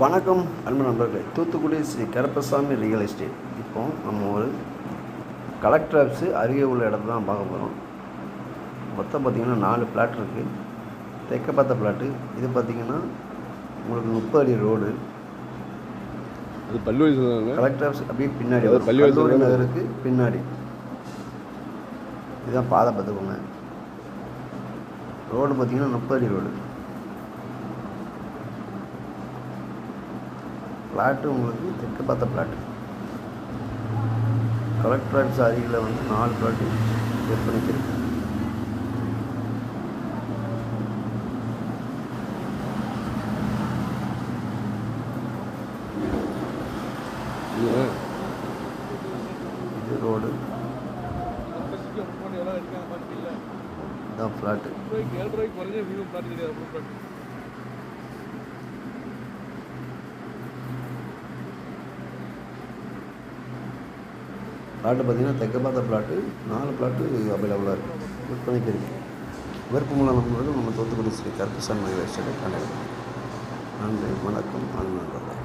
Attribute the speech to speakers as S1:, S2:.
S1: வணக்கம் அன்பு நண்பர்களே. தூத்துக்குடி ஸ்ரீ கருப்பசாமி ரியல் எஸ்டேட் இப்போ நம்ம ஒரு கலெக்டர் ஆஃபீஸு அருகே உள்ள இடத்த தான் பார்க்க போகிறோம் மொத்தம் பார்த்திங்கன்னா நாலு பிளாட் இருக்குது தெற்க பார்த்த பிளாட்டு இது பார்த்திங்கன்னா உங்களுக்கு முப்பது அடி ரோடு
S2: அது சொன்னாங்க.
S1: கலெக்டர் ஆஃபீஸ் அப்படியே பின்னாடி
S2: தானே?
S1: நகருக்கு பின்னாடி. இதுதான் பாதை பார்த்துக்கோங்க. ரோடு பார்த்திங்கன்னா முப்பது அடி ரோடு பிளாட்டு உங்களுக்கு தெற்கு பார்த்த பிளாட்டு. கலெக்டரேட் சாரியில் அருகில் வந்து நாலு பிளாட்டு விற்பனைக்கு இருக்கு இது ரோடு. இதான் ஃப்ளாட்டு பிளாட்டு பார்த்திங்கன்னா தெற்க பார்த்த பிளாட்டு நாலு பிளாட்டு அவைலபிளாக இருக்குது விற்பனைக்கு இருக்குது விருப்பமுள்ள நண்பர்கள் நம்ம தூத்துக்குடி ஸ்ரீ கருப்புசாமி எஸ்டேட்டை காண்டாக்ட் நன்றி வணக்கம் அன்பு நண்பர்கள்.